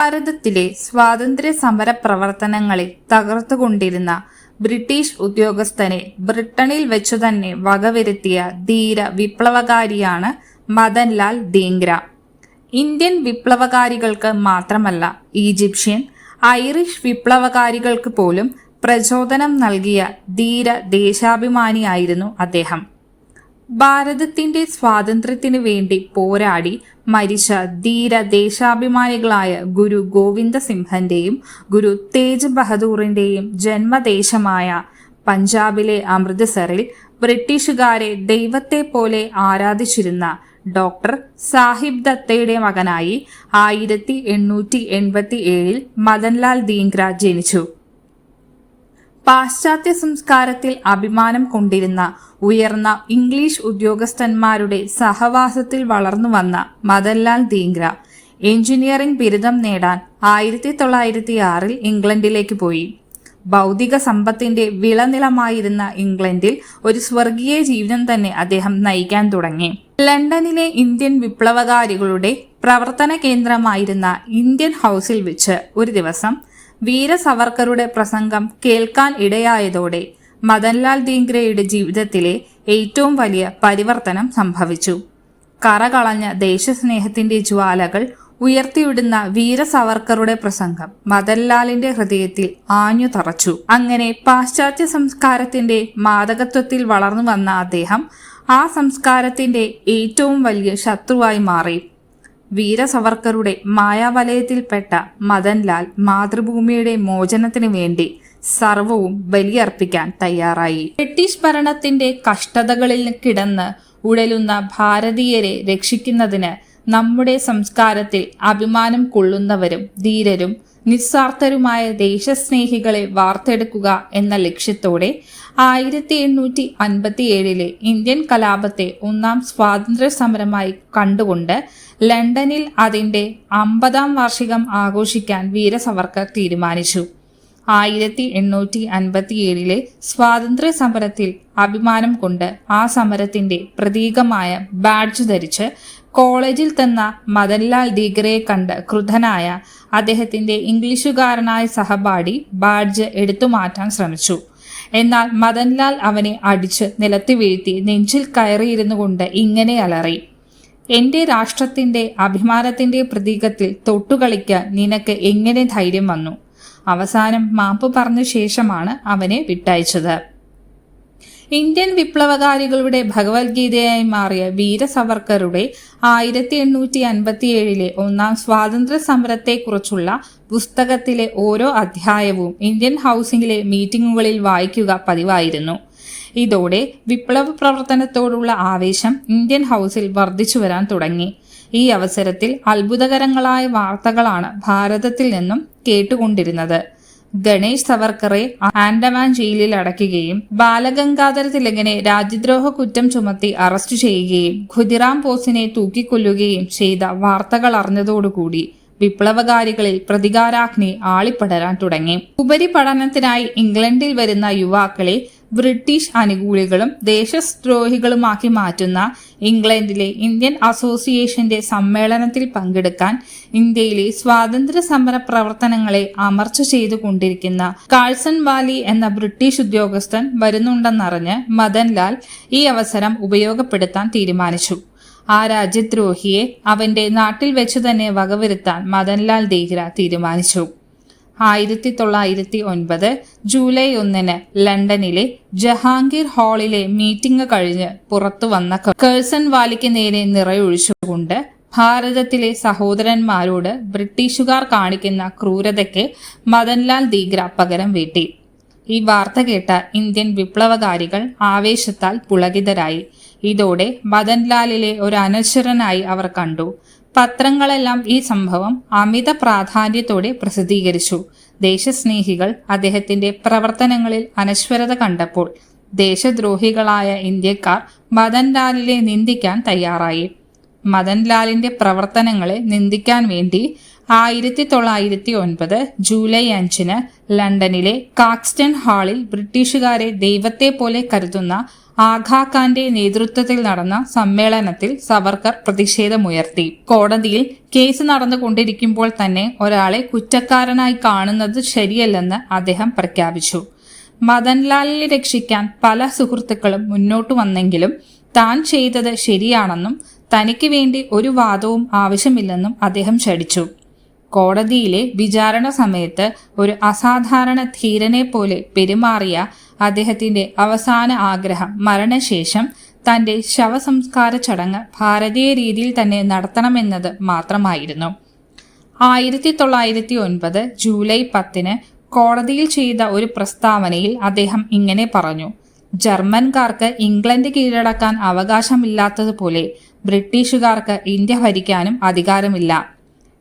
ഭാരതത്തിലെ സ്വാതന്ത്ര്യ സമര പ്രവർത്തനങ്ങളെ തകർത്തുകൊണ്ടിരുന്ന ബ്രിട്ടീഷ് ഉദ്യോഗസ്ഥനെ ബ്രിട്ടനിൽ വെച്ചു തന്നെ വകവരുത്തിയ ധീര വിപ്ലവകാരിയാണ് മദൻലാൽ ദീങ്ര ഇന്ത്യൻ വിപ്ലവകാരികൾക്ക് മാത്രമല്ല ഈജിപ്ഷ്യൻ ഐറിഷ് വിപ്ലവകാരികൾക്ക് പോലും പ്രചോദനം നൽകിയ ധീര ദേശാഭിമാനിയായിരുന്നു അദ്ദേഹം. ഭാരതത്തിന്റെ സ്വാതന്ത്ര്യത്തിനു വേണ്ടി പോരാടി മരിച്ച ധീര ദേശാഭിമാനികളായ ഗുരു ഗോവിന്ദ സിംഹന്റെയും ഗുരു തേജ് ബഹദൂറിന്റെയും ജന്മദേശമായ പഞ്ചാബിലെ അമൃത്സറിൽ ബ്രിട്ടീഷുകാരെ ദൈവത്തെ പോലെ ആരാധിച്ചിരുന്ന ഡോക്ടർ സാഹിബ് ദത്തയുടെ മകനായി ആയിരത്തി എണ്ണൂറ്റി എൺപത്തി ഏഴിൽ മദൻലാൽ ദീൻഗ്ര ജനിച്ചു. പാശ്ചാത്യ സംസ്കാരത്തിൽ അഭിമാനം കൊണ്ടിരുന്ന ഉയർന്ന ഇംഗ്ലീഷ് ഉദ്യോഗസ്ഥന്മാരുടെ സഹവാസത്തിൽ വളർന്നു വന്ന മദൻലാൽ ദീങ്ര എഞ്ചിനീയറിംഗ് ബിരുദം നേടാൻ ആയിരത്തി തൊള്ളായിരത്തി ആറിൽ ഇംഗ്ലണ്ടിലേക്ക് പോയി. ഭൗതിക സമ്പത്തിന്റെ വിളനിലമായിരുന്ന ഇംഗ്ലണ്ടിൽ ഒരു സ്വർഗീയ ജീവിതം തന്നെ അദ്ദേഹം നയിക്കാൻ തുടങ്ങി. ലണ്ടനിലെ ഇന്ത്യൻ വിപ്ലവകാരികളുടെ പ്രവർത്തന കേന്ദ്രമായിരുന്ന ഇന്ത്യൻ ഹൗസിൽ വെച്ച് ഒരു ദിവസം വീര സവർക്കറുടെ പ്രസംഗം കേൾക്കാൻ ഇടയായതോടെ മദൻലാൽ ദീങ്ഗ്രയുടെ ജീവിതത്തിലെ ഏറ്റവും വലിയ പരിവർത്തനം സംഭവിച്ചു. കറകളഞ്ഞ ദേശസ്നേഹത്തിന്റെ ജ്വാലകൾ ഉയർത്തിവിടുന്ന വീര സവർക്കറുടെ പ്രസംഗം മദൻലാലിന്റെ ഹൃദയത്തിൽ ആഞ്ഞു തറച്ചു. അങ്ങനെ പാശ്ചാത്യ സംസ്കാരത്തിന്റെ മാതകത്വത്തിൽ വളർന്നു വന്ന അദ്ദേഹം ആ സംസ്കാരത്തിന്റെ ഏറ്റവും വലിയ ശത്രുവായി മാറി. വീര സവർക്കറുടെ മായാവലയത്തിൽപ്പെട്ട മദൻലാൽ മാതൃഭൂമിയുടെ മോചനത്തിനു വേണ്ടി സർവവും ബലിയർപ്പിക്കാൻ തയ്യാറായി. ബ്രിട്ടീഷ് ഭരണത്തിന്റെ കഷ്ടതകളിൽ കിടന്ന് ഉഴലുന്ന ഭാരതീയരെ രക്ഷിക്കുന്നതിന് നമ്മുടെ സംസ്കാരത്തിൽ അഭിമാനം കൊള്ളുന്നവരും ധീരരും നിസ്വാർത്ഥരുമായ ദേശസ്നേഹികളെ വാർത്തെടുക്കുക എന്ന ലക്ഷ്യത്തോടെ ആയിരത്തി എണ്ണൂറ്റി അൻപത്തി ഏഴിലെ ഇന്ത്യൻ കലാപത്തെ ഒന്നാം സ്വാതന്ത്ര്യ സമരമായി കണ്ടുകൊണ്ട് ലണ്ടനിൽ അതിന്റെ അമ്പതാം വാർഷികം ആഘോഷിക്കാൻ വീരസവർക്കർ തീരുമാനിച്ചു. ആയിരത്തി എണ്ണൂറ്റി അൻപത്തി ഏഴിലെ സ്വാതന്ത്ര്യ സമരത്തിൽ അഭിമാനം കൊണ്ട് ആ സമരത്തിന്റെ പ്രതീകമായ ബാഡ്ജ് ധരിച്ച് കോളേജിൽ തന്ന മദൻലാൽ ദീഗ്രയെ കണ്ട് ക്രുധനായ അദ്ദേഹത്തിന്റെ ഇംഗ്ലീഷുകാരനായ സഹപാഠി ബാഡ്ജ് എടുത്തു മാറ്റാൻ ശ്രമിച്ചു. എന്നാൽ മദൻലാൽ അവനെ അടിച്ച് നിലത്തി വീഴ്ത്തി നെഞ്ചിൽ കയറിയിരുന്നു കൊണ്ട് ഇങ്ങനെ അലറി. എന്റെ രാഷ്ട്രത്തിന്റെ അഭിമാനത്തിന്റെ പ്രതീകത്തിൽ തൊട്ടുകളിക്കാൻ നിനക്ക് എങ്ങനെ ധൈര്യം വന്നു? അവസാനം മാപ്പ് പറഞ്ഞ ശേഷമാണ് അവനെ വിട്ടയച്ചത്. ഇന്ത്യൻ വിപ്ലവകാരികളുടെ ഭഗവത്ഗീതയായി മാറിയ വീര സവർക്കറുടെ ആയിരത്തി എണ്ണൂറ്റി അൻപത്തി ഏഴിലെ ഒന്നാം സ്വാതന്ത്ര്യ സമരത്തെക്കുറിച്ചുള്ള പുസ്തകത്തിലെ ഓരോ അധ്യായവും ഇന്ത്യൻ ഹൗസിംഗിലെ മീറ്റിംഗുകളിൽ വായിക്കുക പതിവായിരുന്നു. ഇതോടെ വിപ്ലവ പ്രവർത്തനത്തോടുള്ള ആവേശം ഇന്ത്യൻ ഹൗസിൽ വർദ്ധിച്ചു വരാൻ തുടങ്ങി. ഈ അവസരത്തിൽ അത്ഭുതകരങ്ങളായ വാർത്തകളാണ് ഭാരതത്തിൽ നിന്നും കേട്ടുകൊണ്ടിരുന്നത്. ഗണേഷ് സവർക്കറെ ആൻഡമാൻ ജയിലിൽ അടയ്ക്കുകയും ബാലഗംഗാധര തിലകനെ രാജ്യദ്രോഹ കുറ്റം ചുമത്തി അറസ്റ്റ് ചെയ്യുകയും ഖുദിറാം ബോസിനെ തൂക്കിക്കൊല്ലുകയും ചെയ്ത വാർത്തകൾ അറിഞ്ഞതോടുകൂടി വിപ്ലവകാരികളിൽ പ്രതികാരാഗ്നി ആളിപ്പടരാൻ തുടങ്ങി. ഉപരിപഠനത്തിനായി ഇംഗ്ലണ്ടിൽ വരുന്ന യുവാക്കളെ ബ്രിട്ടീഷ് അനുകൂലികളും ദേശദ്രോഹികളുമാക്കി മാറ്റുന്ന ഇംഗ്ലണ്ടിലെ ഇന്ത്യൻ അസോസിയേഷന്റെ സമ്മേളനത്തിൽ പങ്കെടുക്കാൻ ഇന്ത്യയിലെ സ്വാതന്ത്ര്യ സമര പ്രവർത്തനങ്ങളെ അമർച്ച ചെയ്തുകൊണ്ടിരിക്കുന്ന കാഴ്സൺ വാലി എന്ന ബ്രിട്ടീഷ് ഉദ്യോഗസ്ഥൻ വരുന്നുണ്ടെന്നറിഞ്ഞ് മദൻലാൽ ഈ അവസരം ഉപയോഗപ്പെടുത്താൻ തീരുമാനിച്ചു. ആ രാജ്യദ്രോഹിയെ അവന്റെ നാട്ടിൽ വെച്ചു തന്നെ വകവരുത്താൻ മദൻലാൽ ദേഹ്ര തീരുമാനിച്ചു. ആയിരത്തി തൊള്ളായിരത്തി ഒൻപത് ജൂലൈ ഒന്നിന് ലണ്ടനിലെ ജഹാംഗീർ ഹാളിലെ മീറ്റിംഗ് കഴിഞ്ഞ് പുറത്തു വന്ന കേഴ്സൺ വാലിക്ക് നേരെ നിറയൊഴിച്ചുകൊണ്ട് ഭാരതത്തിലെ സഹോദരന്മാരോട് ബ്രിട്ടീഷുകാർ കാണിക്കുന്ന ക്രൂരതയ്ക്ക് മദൻലാൽ ദീഗ്ര പകരം വീട്ടി. ഈ വാർത്ത കേട്ട ഇന്ത്യൻ വിപ്ലവകാരികൾ ആവേശത്താൽ പുളകിതരായി. ഇതോടെ മദൻലാലിലെ ഒരു അനശ്വരനായി അവർ കണ്ടു. പത്രങ്ങളെല്ലാം ഈ സംഭവം അമിത പ്രാധാന്യത്തോടെ പ്രസിദ്ധീകരിച്ചു. ദേശസ്നേഹികൾ അദ്ദേഹത്തിന്റെ പ്രവർത്തനങ്ങളിൽ അനശ്വരത കണ്ടപ്പോൾ ദേശദ്രോഹികളായ ഇന്ത്യക്കാർ മദൻലാലിനെ നിന്ദിക്കാൻ തയ്യാറായി. മദൻലാലിന്റെ പ്രവർത്തനങ്ങളെ നിന്ദിക്കാൻ വേണ്ടി ആയിരത്തി തൊള്ളായിരത്തി ഒൻപത് ജൂലൈ അഞ്ചിന് ലണ്ടനിലെ കാക്സ്റ്റൺ ഹാളിൽ ബ്രിട്ടീഷുകാരെ ദൈവത്തെ പോലെ കരുതുന്ന ആഘാ ഖാന്റെ നേതൃത്വത്തിൽ നടന്ന സമ്മേളനത്തിൽ സവർക്കർ പ്രതിഷേധമുയർത്തി. കോടതിയിൽ കേസ് നടന്നുകൊണ്ടിരിക്കുമ്പോൾ തന്നെ ഒരാളെ കുറ്റക്കാരനായി കാണുന്നത് ശരിയല്ലെന്ന് അദ്ദേഹം പ്രഖ്യാപിച്ചു. മദൻലാലിനെ രക്ഷിക്കാൻ പല സുഹൃത്തുക്കളും മുന്നോട്ട് വന്നെങ്കിലും താൻ ചെയ്തത് ശരിയാണെന്നും തനിക്ക് വേണ്ടി ഒരു വാദവും ആവശ്യമില്ലെന്നും അദ്ദേഹം ശടിച്ചു കോടതിയിലെ വിചാരണ സമയത്ത് ഒരു അസാധാരണ ധീരനെ പോലെ പെരുമാറിയ അദ്ദേഹത്തിന്റെ അവസാന ആഗ്രഹം മരണശേഷം തന്റെ ശവസംസ്കാര ചടങ്ങ് ഭാരതീയ രീതിയിൽ തന്നെ നടത്തണമെന്നത് മാത്രമായിരുന്നു. ആയിരത്തി തൊള്ളായിരത്തി ഒൻപത് ജൂലൈ പത്തിന് കോടതിയിൽ ചെയ്ത ഒരു പ്രസ്താവനയിൽ അദ്ദേഹം ഇങ്ങനെ പറഞ്ഞു ജർമ്മൻകാർക്ക് ഇംഗ്ലണ്ട് കീഴടക്കാൻ അവകാശമില്ലാത്തതുപോലെ ബ്രിട്ടീഷുകാർക്ക് ഇന്ത്യ ഭരിക്കാനും അധികാരമില്ല.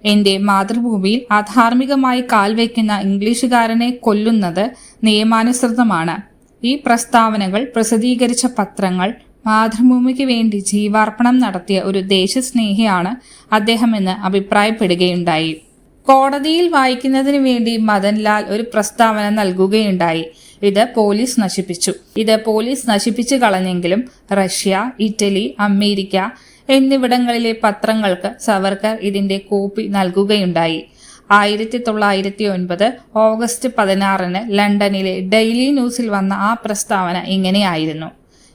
എന്റെ മാതൃഭൂമിയിൽ അധാർമികമായി കാൽവയ്ക്കുന്ന ഇംഗ്ലീഷുകാരനെ കൊല്ലുന്നത് നിയമാനുസൃതമാണ്. ഈ പ്രസ്താവനകൾ പ്രസിദ്ധീകരിച്ച പത്രങ്ങൾ മാതൃഭൂമിക്ക് വേണ്ടി ജീവാർപ്പണം നടത്തിയ ഒരു ദേശസ്നേഹിയാണ് അദ്ദേഹമെന്ന് അഭിപ്രായപ്പെടുകയുണ്ടായി. കോടതിയിൽ വായിക്കുന്നതിന് വേണ്ടി മദൻലാൽ ഒരു പ്രസ്താവന നൽകുകയുണ്ടായി. ഇത് പോലീസ് നശിപ്പിച്ചു. ഇത് പോലീസ് നശിപ്പിച്ചു കളഞ്ഞെങ്കിലും റഷ്യ ഇറ്റലി അമേരിക്ക എന്നിവിടങ്ങളിലെ പത്രങ്ങൾക്ക് സവർക്കർ ഇതിന്റെ കോപ്പി നൽകുകയുണ്ടായി. ആയിരത്തി തൊള്ളായിരത്തി ഒൻപത് ഓഗസ്റ്റ് പതിനാറിന് ലണ്ടനിലെ ഡെയിലി ന്യൂസിൽ വന്ന ആ പ്രസ്താവന ഇങ്ങനെയായിരുന്നു.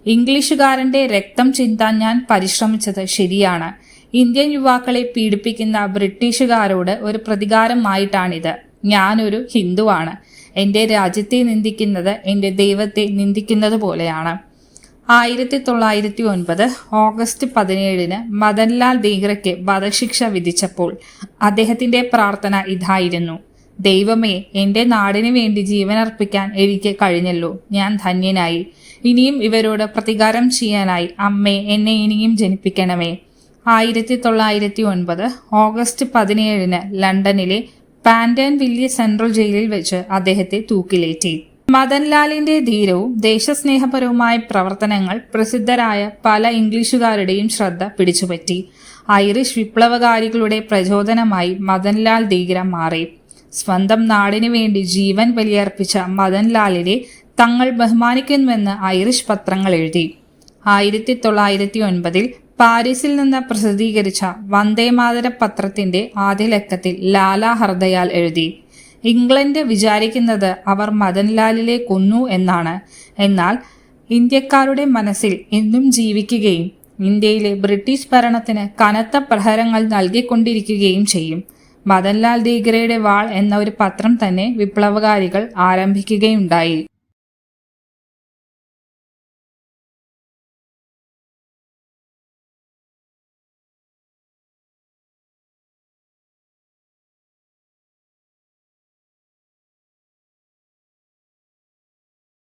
ഇംഗ്ലീഷുകാരന്റെ രക്തം ചിന്താൻ ഞാൻ പരിശ്രമിച്ചത് ശരിയാണ്. ഇന്ത്യൻ യുവാക്കളെ പീഡിപ്പിക്കുന്ന ബ്രിട്ടീഷുകാരോട് ഒരു പ്രതികാരമായിട്ടാണിത്. ഞാനൊരു ഹിന്ദുവാണ്. എന്റെ രാജ്യത്തെ നിന്ദിക്കുന്നത് എന്റെ ദൈവത്തെ നിന്ദിക്കുന്നത് പോലെയാണ്. ആയിരത്തി തൊള്ളായിരത്തി ഒൻപത് ഓഗസ്റ്റ് പതിനേഴിന് മദൻലാൽ ദീഗ്രയ്ക്ക് വധശിക്ഷ വിധിച്ചപ്പോൾ അദ്ദേഹത്തിന്റെ പ്രാർത്ഥന ഇതായിരുന്നു. ദൈവമേ എന്റെ നാടിനു വേണ്ടി ജീവനർപ്പിക്കാൻ എനിക്ക് കഴിഞ്ഞല്ലോ. ഞാൻ ധന്യനായി. ഇനിയും ഇവരോട് പ്രതികാരം ചെയ്യാനായി അമ്മേ എന്നെ ഇനിയും ജനിപ്പിക്കണമേ. ആയിരത്തി തൊള്ളായിരത്തി ഒൻപത് ഓഗസ്റ്റ് പതിനേഴിന് ലണ്ടനിലെ പാൻഡൻ വില്യ സെൻട്രൽ ജയിലിൽ വെച്ച് അദ്ദേഹത്തെ തൂക്കിലേറ്റി. മദൻലാലിന്റെ ധീരവും ദേശസ്നേഹപരവുമായ പ്രവർത്തനങ്ങൾ പ്രസിദ്ധരായ പല ഇംഗ്ലീഷുകാരുടെയും ശ്രദ്ധ പിടിച്ചുപറ്റി. ഐറിഷ് വിപ്ലവകാരികളുടെ പ്രചോദനമായി മദൻലാൽ ധീര മാറി. സ്വന്തം നാടിനു വേണ്ടി ജീവൻ ബലിയർപ്പിച്ച മദൻലാലിനെ തങ്ങൾ ബഹുമാനിക്കുന്നുവെന്ന് ഐറിഷ് പത്രങ്ങൾ എഴുതി. ആയിരത്തി തൊള്ളായിരത്തി ഒൻപതിൽ പാരീസിൽ നിന്ന് പ്രസിദ്ധീകരിച്ച വന്ദേമാതര പത്രത്തിന്റെ ആദ്യ ലക്കത്തിൽ ലാലാ ഹർദയാൽ എഴുതി. ഇംഗ്ലണ്ട് വിചാരിക്കുന്നത് അവർ മദൻലാലിലെ കൊന്നു എന്നാണ്. എന്നാൽ ഇന്ത്യക്കാരുടെ മനസ്സിൽ എന്നും ജീവിക്കുകയും ഇന്ത്യയിലെ ബ്രിട്ടീഷ് ഭരണത്തിന് കനത്ത പ്രഹരങ്ങൾ നൽകിക്കൊണ്ടിരിക്കുകയും ചെയ്യും. മദൻലാൽ ദീഗ്രയുടെ വാൾ എന്ന ഒരു പത്രം തന്നെ വിപ്ലവകാരികൾ ആരംഭിക്കുകയുണ്ടായി.